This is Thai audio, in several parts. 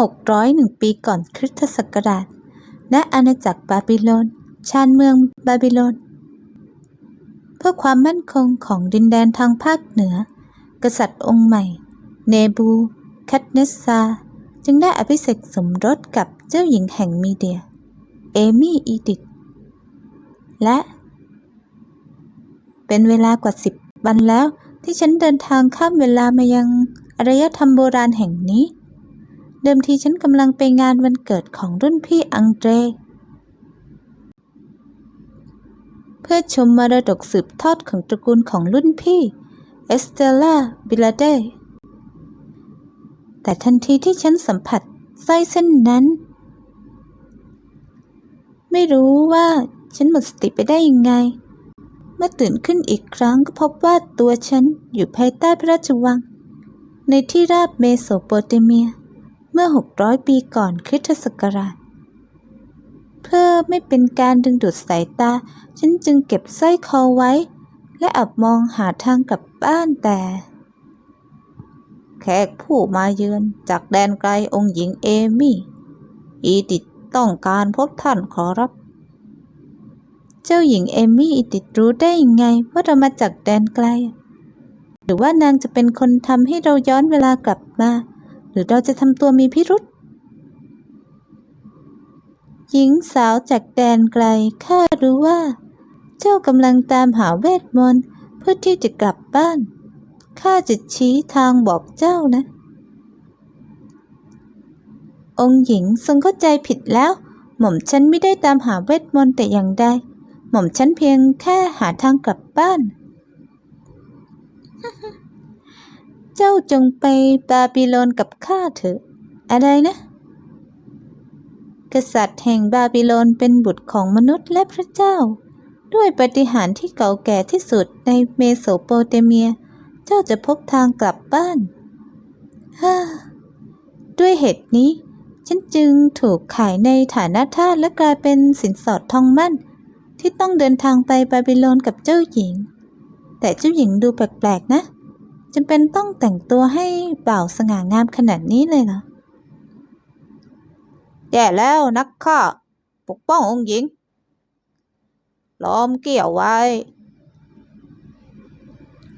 601 ปีก่อนคริสตศักราช ณ อาณาจักรบาบิโลน ชานเมืองบาบิโลน เพื่อความมั่นคงของดินแดนทางภาคเหนือ กษัตริย์องค์ใหม่ เนบูคัดเนสซา จึงได้อภิเษกสมรสกับเจ้าหญิงแห่งมีเดีย เอมี่อีดิธและ เป็นเวลากว่าสิบวันแล้วที่ฉันเดินทางข้ามเวลามายังอารยธรรมโบราณแห่งนี้ เดิมทีฉันกำลังไปงานวันเกิดของรุ่นพี่อังเดรเพื่อชมมรดกสืบทอดของตระกูลของรุ่นพี่ เอสเตลล่า บิลาเด แต่ทันทีที่ฉันสัมผัสสร้อยเส้นนั้น ไม่รู้ว่าฉันหมดสติไปได้ยังไง เมื่อตื่นขึ้นอีกครั้งก็พบว่าตัวฉันอยู่ภายใต้พระราชวัง ในที่ราบเมโสโปเตเมีย เมื่อ 600 ปีก่อนคริสตศักราช เพื่อไม่เป็นการดึงดูดสายตา ฉันจึงเก็บสร้อยคอไว้ และอับมองหาทางกลับบ้านแต่ แขกผู้มาเยือนจากแดนไกลองค์หญิงเอมี่ อีดิตต้องการพบท่านขอรับ เจ้าหญิงเอมี่อีดิตรู้ได้ยังไงว่าเรามาจากแดนไกล หรือว่านางจะเป็นคนทำให้เราย้อนเวลากลับมา หรือเราจะทำตัวมีพิรุษหญิงสาวจากแดนไกลข้ารู้ว่า เจ้ากำลังตามหาเวทมนต์เพื่อที่จะกลับบ้านข้าจะชี้ทางบอกเจ้านะ องค์หญิงทรงเข้าใจผิดแล้ว หม่อมฉันไม่ได้ตามหาเวทมนต์แต่อย่างใดหม่อมฉันเพียงแค่หาทางกลับบ้าน เจ้าจงไปบาบิโลนกับข้าเถอะ อะไรนะ กษัตริย์แห่งบาบิโลนเป็นบุตรของมนุษย์และพระเจ้า ด้วยปฏิหารที่เก่าแก่ที่สุดในเมโสโปเตเมีย เจ้าจะพบทางกลับบ้านฮ่าด้วยเหตุนี้ ฉันจึงถูกขายในฐานะทาสและกลายเป็นสินสอดทองมั่น ที่ต้องเดินทางไปบาบิโลนกับเจ้าหญิง แต่เจ้าหญิงดูแปลกๆนะ จำเป็นต้องแต่งตัวให้บ่าวสง่างามขนาดนี้เลยเหรอแย่แล้วนักฆ่าปกป้ององค์หญิง ล้อมเกี่ยวไว้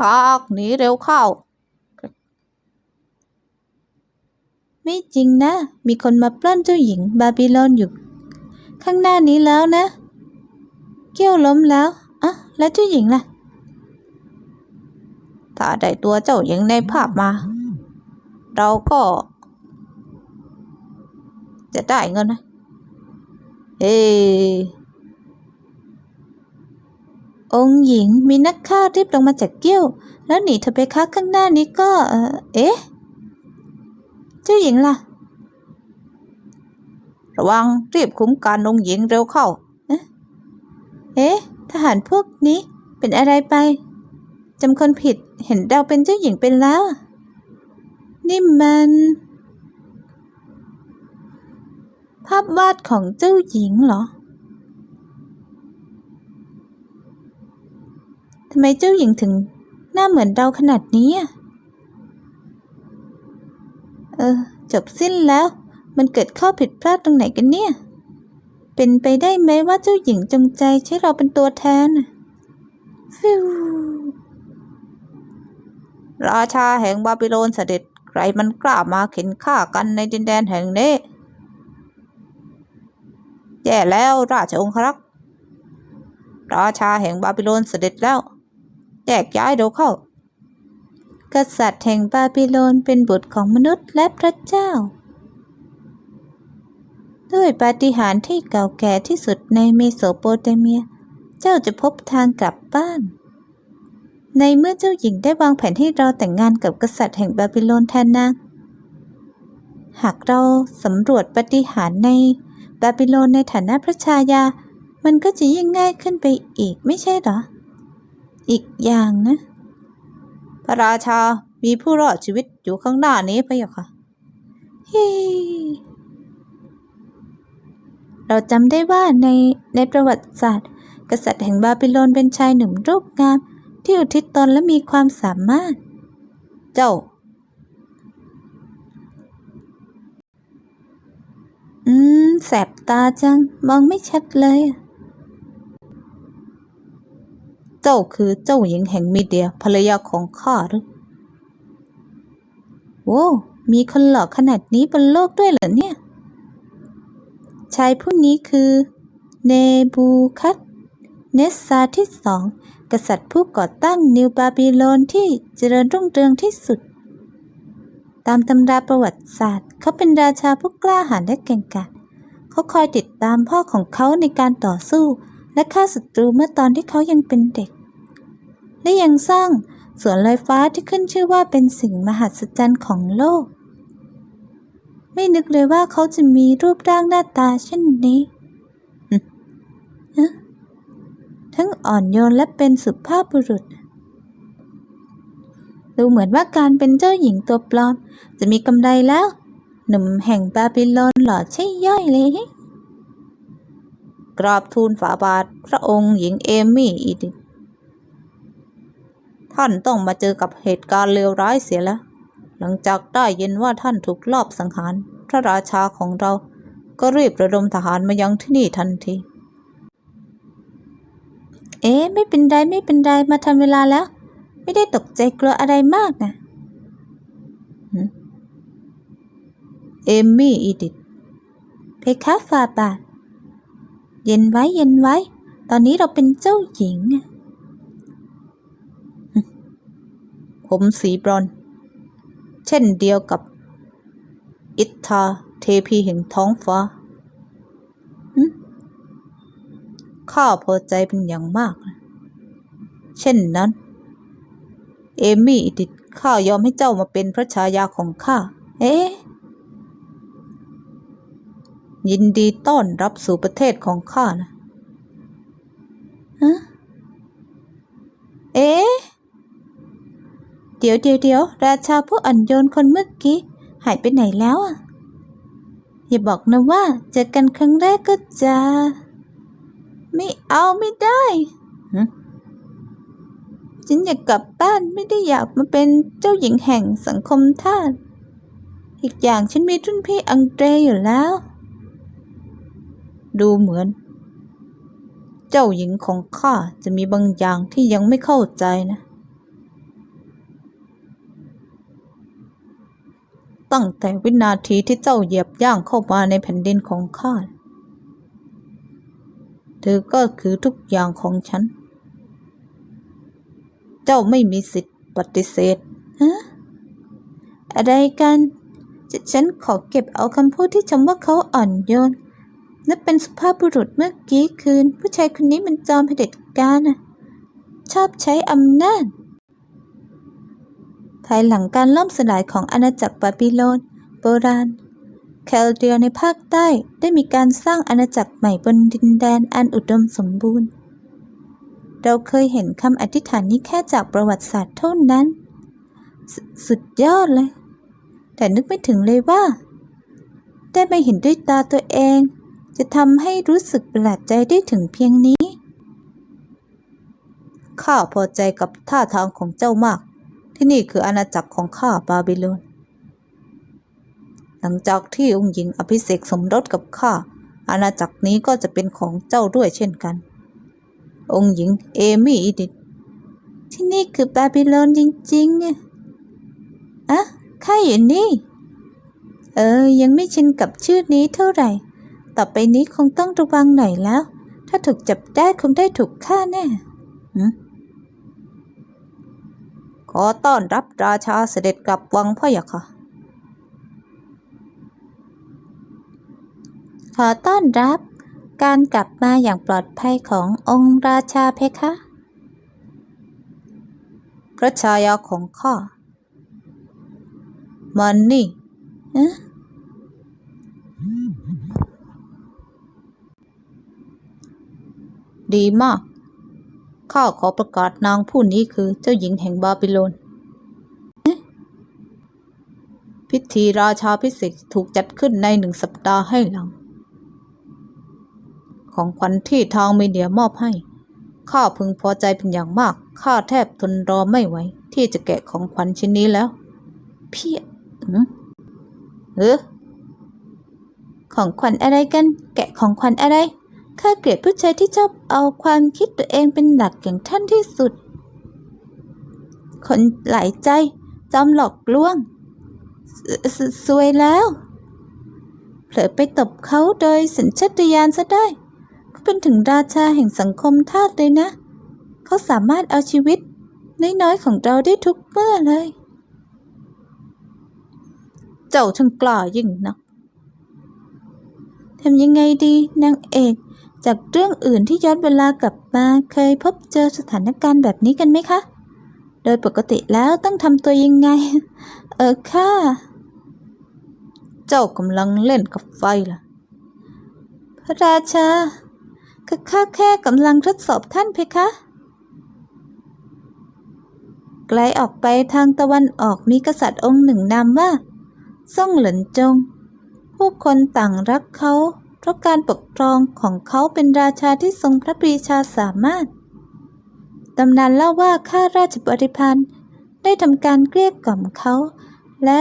ออกหนีเร็วเข้า ไม่จริงนะ มีคนมาปล้นเจ้าหญิงบาบิโลนอยู่ ข้างหน้านี้แล้วนะ เกี้ยวล้มแล้วอะแล้วเจ้าหญิงล่ะ ถ้าได้ตัวเจ้าหญิงในภาพมา เราก็ จะได้เงินนะเฮ้องค์หญิงมีนักฆ่ารีบลงมาจากเกี้ยว แล้วหนีเธอไปค้าข้างหน้านี้ก็ เออเอ๊ะ เจ้าหญิงล่ะ ระวังรีบคุ้มกันองค์หญิงเร็วเข้า เอ๊ะ ทหารพวกนี้เป็นอะไรไป จำคนผิดเห็นเราเป็นเจ้าหญิงเป็นแล้ว นี่มัน ภาพวาดของเจ้าหญิงเหรอทำไมเจ้าหญิงถึงหน้าเหมือนเราขนาดนี้ เออ จบสิ้นแล้ว มันเกิดข้อผิดพลาดตรงไหนกันเนี่ย เป็นไปได้ไหมว่าเจ้าหญิงจงใจใช้เราเป็นตัวแทนฟิว ราชาแห่งบาบิโลนเสด็จใครมันกล้ามาเข็นฆ่ากันในดินแดนแห่งนี้แย่แล้วราชองครักษ์ราชาแห่งบาบิโลนเสด็จแล้วแยกย้ายเดี๋ยวเข้ากษัตริย์แห่งบาบิโลนเป็นบุตรของมนุษย์และพระเจ้า ด้วยปาฏิหาริย์ที่เก่าแก่ที่สุดในเมโสโปเตเมีย เจ้าจะพบทางกลับบ้าน ในเมื่อเจ้าหญิงได้วางแผนให้เราแต่งงานกับกษัตริย์แห่งบาบิโลนแทนนางหากเราสำรวจปฏิหารในบาบิโลนในฐานะพระชายา มันก็จะยิ่งง่ายขึ้นไปอีกไม่ใช่หรอ อีกอย่างนะ พระราชา มีผู้รอดชีวิตอยู่ข้างหน้านี้พะยะค่ะฮีเราจำได้ว่าในในประวัติศาสตร์ กษัตริย์แห่งบาบิโลนเป็นชายหนุ่มรูปงาม ที่อุทิศตนและมีความสามารถ เจ้า อืม แสบตาจัง มองไม่ชัดเลย เจ้าคือเจ้าหญิงแห่งมีเดียภรรยาของข้าหรือโว้วมีคนหล่อขนาดนี้บนโลกด้วยเหรอเนี่ย ชายผู้นี้คือ เนบูคัด เนสซาที่สองกษัตริย์ผู้ก่อตั้งนิวบาบิโลนที่เจริญรุ่งเรืองที่สุด ตามตำราประวัติศาสตร์ เขาเป็นราชาผู้กล้าหาญและเก่งกาจเขาคอยติดตามพ่อของเขาในการต่อสู้ และฆ่าศัตรูเมื่อตอนที่เขายังเป็นเด็ก และยังสร้างสวนลอยฟ้าที่ขึ้นชื่อว่าเป็นสิ่งมหัศจรรย์ของโลก ไม่นึกเลยว่าเขาจะมีรูปร่างหน้าตาเช่นนี้หึฮะ ทั้งอ่อนโยนและเป็นสุภาพบุรุษ ดูเหมือนว่าการเป็นเจ้าหญิงตัวปลอมจะมีกำไรแล้ว หนุ่มแห่งบาบิโลนหล่อใช่ย่อยเลยกราบทูลฝาบาทพระองค์หญิงเอมี่อีดิทท่านต้องมาเจอกับเหตุการณ์เลวร้ายเสียแล้ว หลังจากได้ยินว่าท่านถูกลอบสังหาร พระราชาของเราก็รีบระดมทหารมายังที่นี่ทันที เอ๊ะไม่เป็นไรไม่เป็นไรมาทันเวลาแล้ว ไม่ได้ตกใจกลัวอะไรมากนะเอมี่อีดิทเพคะฟาบาทเย็นไว้เย็นไว้ ตอนนี้เราเป็นเจ้าหญิง ผมสีบรอน เช่นเดียวกับ อิทธาเทพีแห่งท้องฟ้าหึ ข้าพอใจเป็นอย่างมาก เช่นนั้น เอมี่อิดิทข้ายอมให้เจ้ามาเป็นพระชายาของข้า เอ๊ะยินดีต้อนรับสู่ประเทศของข้านะฮะเอ๊ะ เดี๋ยวเดี๋ยวเดี๋ยวราชาผู้อ่อนโยนคนเมื่อกี้หายไปไหนแล้วอะ อย่าบอกนะว่าเจอกันครั้งแรกก็จะ ไม่เอาไม่ได้หึฉันอยากกลับบ้านไม่ได้อยากมาเป็นเจ้าหญิงแห่งสังคมทาสอีกอย่างฉันมีรุ่นพี่อังเดรอยู่แล้ว ดูเหมือน เจ้าหญิงของข้าจะมีบางอย่างที่ยังไม่เข้าใจนะ ตั้งแต่วินาทีที่เจ้าเหยียบย่างเข้ามาในแผ่นดินของข้าเธ อก็คือทุกอย่างของฉัน เจ้าไม่มีสิทธิ์ปฏิเสธฮะอะไรกันฉฉันขอเก็บเอาคำพูดที่ชมว่าเขาอ่อนโยนและเป็นสุภาพบุรุษเมื่อกี้คืน ผู้ชายคนนี้มันจอมเผด็จการน่ะชอบใช้อำนาจ ภายหลังการล่มสลายของอาณาจักรบาบิโลน โบราณ แคลเดียในภาคใต้ได้มีการสร้างอาณาจักรใหม่บนดินแดนอันอุดมสมบูรณ์ เราเคยเห็นคำอธิษฐานนี้แค่จากประวัติศาสตร์เท่านั้น สสุดยอดเลย แต่นึกไม่ถึงเลยว่า ได้ไปเห็นด้วยตาตัวเอง จะทำให้รู้สึกประหลาดใจได้ถึงเพียงนี้ ข้าพอใจกับท่าทางของเจ้ามาก ที่นี่คืออาณาจักรของข้าบาบิโลน ลังจากที่องค์หญิงอภิเษกสมรสกับข้า อาณาจักรนี้ก็จะเป็นของเจ้าด้วยเช่นกัน องค์หญิงเอมี่อีดิทที่นี่คือบาบิโลนจริงๆอะอะข้าอยู่นี่ เออ ยังไม่ชินกับชื่อนี้เท่าไหร่ ต่อไปนี้คงต้องระวังหน่อยแล้ว ถ้าถูกจับได้คงได้ถูกฆ่าแน่ขอต้อนรับราชาเสด็จกลับวังพ่อยะค่ะ ขอต้อนรับการกลับมาอย่างปลอดภัยขององค์ราชาเพคะ พระชายาของข้ามันนี่เอ๊ะดีมาก ข้าขอประกาศนางผู้นี้คือเจ้าหญิงแห่งบาบิโลน พิธีราชาพิเศษถูกจัดขึ้นในหนึ่งสัปดาห์ให้หลัง ของขวัญที่ทางมีเดียมอบให้ ข้าพึงพอใจเป็นอย่างมาก ข้าแทบทนรอไม่ไหว ที่จะแกะของขวัญชิ้นนี้แล้ว พี่เออของขวัญอะไรกัน แกะของขวัญอะไร ข้าเกลียดผู้ชายที่ชอบเอาความคิดตัวเองเป็นหลักอย่างท่านที่สุด คนหลายใจ จอมหลอกลวงสสวยแล้ว เผลอไปตบเขาโดยสัญชาตญาณซะได้ เป็นถึงราชาแห่งสังคมทาสเลยนะ เขาสามารถเอาชีวิต น้อยๆของเราได้ทุกเมื่อเลย เจ้าช่างกล้ายิ่งนักทำยังไงดีนางเอกจากเรื่องอื่นที่ย้อนเวลากลับมาเคยพบเจอสถานการณ์แบบนี้กันไหมคะ โดยปกติแล้วต้องทำตัวยังไง เออค่ะ เจ้ากำลังเล่นกับไฟล่ะ พระราชา ก็ข้าแค่กำลังทดสอบท่านเพคะ ไกลออกไปทางตะวันออกมีกษัตริย์องค์หนึ่งนามว่าซ่งเหลินจง ผู้คนต่างรักเขาเพราะการปกครองของเขาเป็นราชาที่ทรงพระปรีชาสามารถ ตำนานเล่าว่าข้าราชบริพารได้ทำการเกลี้ยกล่อมเขา และ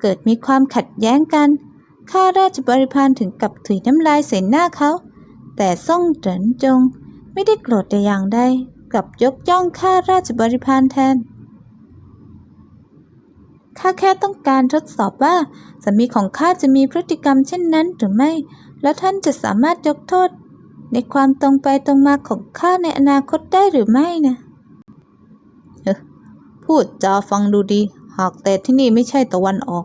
เกิดมีความขัดแย้งกันข้าราชบริพารถึงกับถุยน้ำลายใส่หน้าเขา แต่ซ่งเหรินจงไม่ได้โกรธแต่อย่างใดกลับยกย่องข้าราชบริพารแทน ข้าแค่ต้องการทดสอบว่าสามีของข้าจะมีพฤติกรรมเช่นนั้นหรือไม่ แล้วท่านจะสามารถยกโทษ ในความตรงไปตรงมาของข้าในอนาคตได้หรือไม่นะพูดจาฟังดูดี หากแต่ที่นี่ไม่ใช่ตะวันออก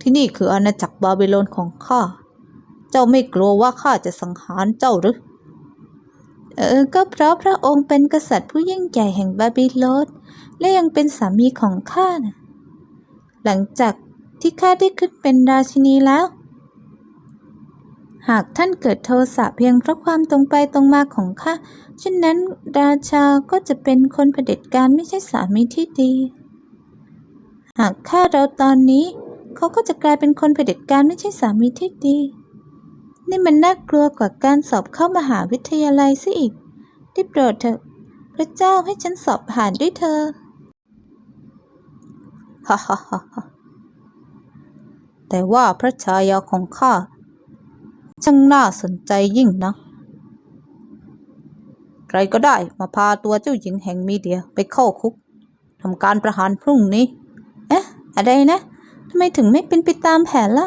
ที่นี่คืออาณาจักรบาบิโลนของข้า จ้าไม่กลัวว่าข้าจะสังหารเจ้าหรือ เออ ก็เพราะพระองค์เป็นกษัตริย์ผู้ยิ่งใหญ่แห่งบาบิโลนและยังเป็นสามีของข้านะหลังจากที่ข้าได้ขึ้นเป็นราชินีแล้ว หากท่านเกิดโทสะเพียงเพราะความตรงไปตรงมาของข้าเช่นนั้นราชาก็จะเป็นคนเผด็จการไม่ใช่สามีที่ดี หากฆ่าเราตอนนี้ เขาก็จะกลายเป็นคนเผด็จการไม่ใช่สามีที่ดี นี่มันน่ากลัวกว่าการสอบเข้ามหาวิทยาลัยซะอีก ได้โปรดเถอะ พระเจ้าให้ฉันสอบผ่านด้วยเธอฮ่าฮ่าฮ่าแต่ว่าพระชายาของข้าช่างน่าสนใจยิ่งนะ ใครก็ได้มาพาตัวเจ้าหญิงแห่งมีเดียไปเข้าคุกทำการประหารพรุ่งนี้ เอ๊ะ อะไรนะทำไมถึงไม่เป็นไปตามแผนล่ะ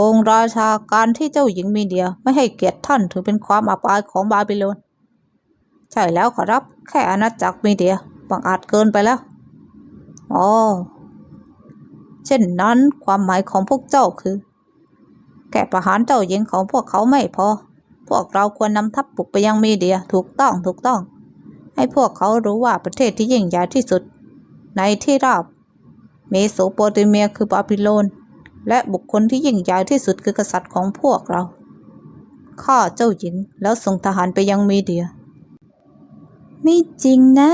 องค์ราชาการที่เจ้าหญิงมีเดียไม่ให้เกียรติท่านถือเป็นความอับอายของบาบิโลน ใช่แล้วขอรับ แค่อาณาจักรมีเดียบังอาจเกินไปแล้ว อ๋อ เช่นนั้นความหมายของพวกเจ้าคือแค่ประหารเจ้าหญิงของพวกเขาไม่พอ พวกเราควรนำทัพบุกไปยังมีเดียถูกต้องถูกต้อง ให้พวกเขารู้ว่าประเทศที่ยิ่งใหญ่ที่สุด ในที่ราบเมโสโปเตเมียคือบาบิโลน และบุคคลที่ยิ่งใหญ่ที่สุดคือกษัตริย์ของพวกเราฆ่าเจ้าหญิงแล้วส่งทหารไปยังมีเดีย ไม่จริงนะ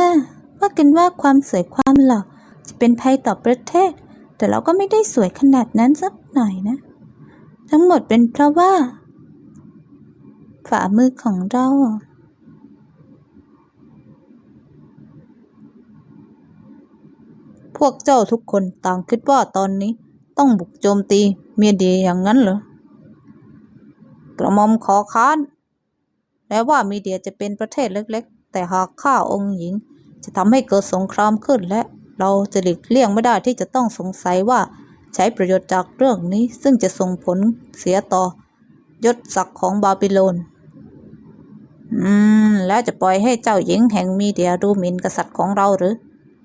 ว่ากันว่าความสวยความหล่อจะเป็นภัยต่อประเทศ แต่เราก็ไม่ได้สวยขนาดนั้นสักหน่อยนะ ทั้งหมดเป็นเพราะว่า ฝ่ามือของเราพวกเจ้าทุกคนต่างคิดว่าตอนนี้ ต้องบุกโจมตีเมียเดียอย่างนั้นเหรอกระหม่อมขอค้านแม้ว่ามีเดียจะเป็นประเทศเล็กๆ แต่หากฆ่าองค์หญิง จะทำให้เกิดสงครามขึ้นและเราจะหลีกเลี่ยงไม่ได้ที่จะต้องสงสัยว่าใช้ประโยชน์จากเรื่องนี้ซึ่งจะส่งผลเสียต่อยศศักดิ์ของบาบิโลน อืม แล้วจะปล่อยให้เจ้าหญิงแห่งมีเดียดูหมิ่นกษัตริย์ของเราหรือ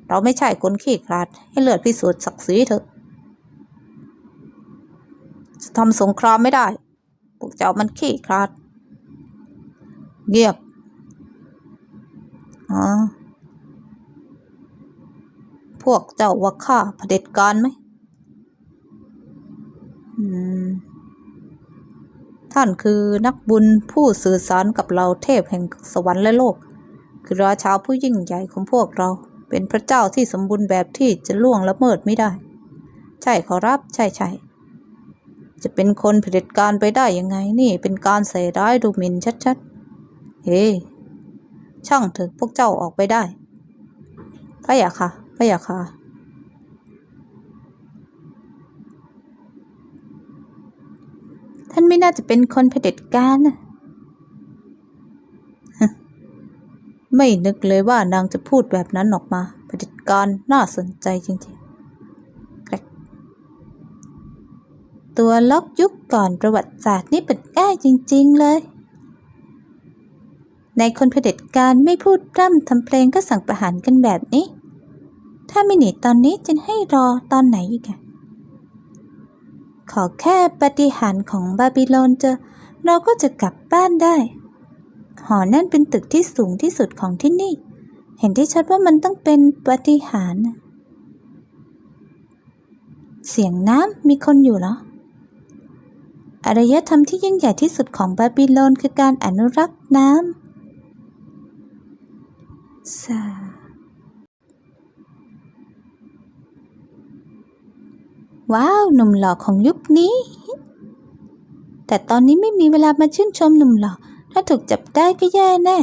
เราไม่ใช่คนขี้ขลาดให้เลือดพิสูจน์ศักดิ์ศรีเถอะ จะทำสงครามไม่ได้ พวกเจ้ามันขี้ขลาด เงียบอ๋อพวกเจ้าว่าข้าเผด็จการไหมอืมท่านคือนักบุญผู้สื่อสารกับเราเทพแห่งสวรรค์และโลก คือราชาผู้ยิ่งใหญ่ของพวกเรา เป็นพระเจ้าที่สมบูรณ์แบบที่จะล่วงละเมิดไม่ได้ ใช่ขอรับใช่ใช่ จะเป็นคนเผด็จการไปได้ยังไงนี่เป็นการใส่ร้ายดูหมิ่นชัดๆ เฮ้ช่างเถอะพวกเจ้าออกไปได้พระยาค่ะพระยาค่ะพน่าจะเป็นคนเผด็จการนะไม่นึกเลยว่านางจะพูดแบบนั้นออกมาเผด็จการน่าสนใจจริงๆแกรก ตัวล็อกยุคก่อนประวัติศาสตร์นี่เปิดง่ายจริง ๆ เลย ในคนเผด็จการไม่พูดร่ำทำเพลงก็สั่งประหารกันแบบนี้ ถ้าไม่หนีตอนนี้จะให้รอตอนไหนอีกอะขอแค่ปฏิหารของบาบิโลนเจอ เราก็จะกลับบ้านได้ หอนั่นเป็นตึกที่สูงที่สุดของที่นี่ เห็นได้ชัดว่ามันต้องเป็นปฏิหาร เสียงน้ำมีคนอยู่เหรอ อารยธรรมที่ยิ่งใหญ่ที่สุดของบาบิโลนคือการอนุรักษ์น้ำสาว้าว หนุ่มหล่อของยุคนี้ แต่ตอนนี้ไม่มีเวลามาชื่นชมหนุ่มหล่อ ถ้าถูกจับได้ก็แย่แน่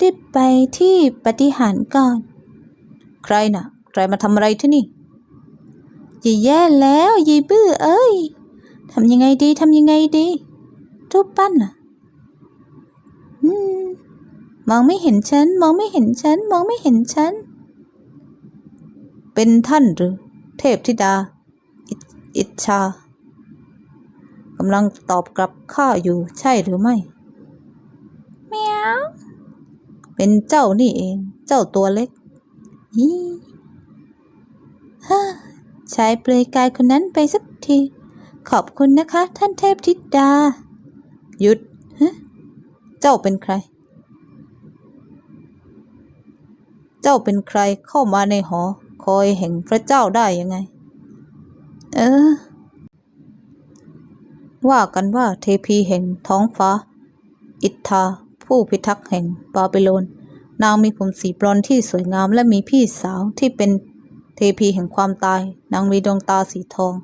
รีบไปที่ปฏิหารก่อน ใครน่ะ ใครมาทำอะไรที่นี่ย่าแย่แล้วยีบื้อเอ้ย ทำยังไงดีทำยังไงดีรูปปั้นอะอืมมองไม่เห็นฉัน มองไม่เห็นฉัน มองไม่เห็นฉัน เป็นท่านหรือ เทพธิดา อิอิชากำลังตอบกลับข้าอยู่ใช่หรือไม่เมียวเป็นเจ้านี่เอง เจ้าตัวเล็กยี่ฮ่าชายเปลือยกายคนนั้นไปสักที ขอบคุณนะคะ ท่านเทพธิดา หยุดฮะเจ้าเป็นใคร เจ้าเป็นใครเข้ามาในหอ คอยแห่งพระเจ้าได้ยังไง เออ ว่ากันว่าเทพีแห่งท้องฟ้า อิทธา ผู้พิทักษ์แห่งบาบิโลน นางมีผมสีบรอนที่สวยงามและมีพี่สาวที่เป็นเทพีแห่งความตาย นางมีดวงตาสีทอง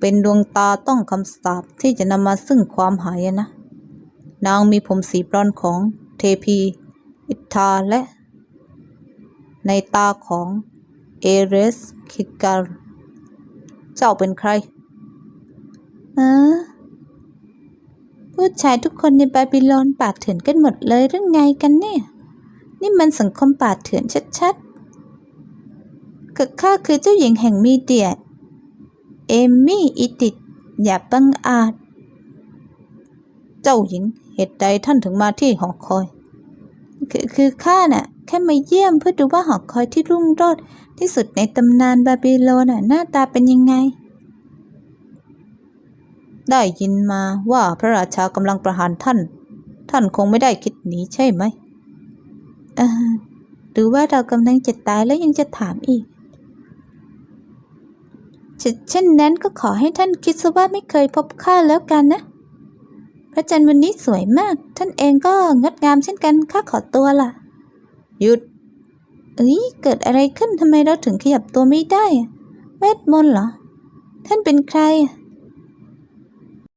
เป็นดวงตาต้องคำสาปที่จะนำมาซึ่งความหายนะ นางมีผมสีบรอนของเทพี อิทธาและ ในตาของเอเรสคิกาเจ้าเป็นใครเออผู้ชายทุกคนในบาบิโลนป่าเถื่อนกันหมดเลยหรือไงกันเนี่ย นี่มันสังคมป่าเถื่อนชัดๆกับข้าคือเจ้าหญิงแห่งมีเดีย เอมมี่อิติดอย่าบังอาจ เจ้าหญิงเหตุใดท่านถึงมาที่หอคอย คือคือข้าน่ะ แค่มาเยี่ยมเพื่อดูว่าหอคอยที่รุ่งโรจน์ที่สุดในตำนานบาบิโลนน่ะหน้าตาเป็นยังไง ได้ยินมาว่าพระราชากำลังประหารท่าน ท่านคงไม่ได้คิดหนีใช่ไหมเออหรือว่าเรากำลังจะตายแล้วยังจะถามอีก เชเช่นนั้นก็ขอให้ท่านคิดซะว่าไม่เคยพบข้าแล้วกันนะ พระจันทร์วันนี้สวยมาก ท่านเองก็งดงามเช่นกันข้าขอตัวล่ะ หยุด เอ้ยเกิดอะไรขึ้นทำไมเราถึงขยับตัวไม่ได้ เวทมนต์เหรอ ท่านเป็นใคร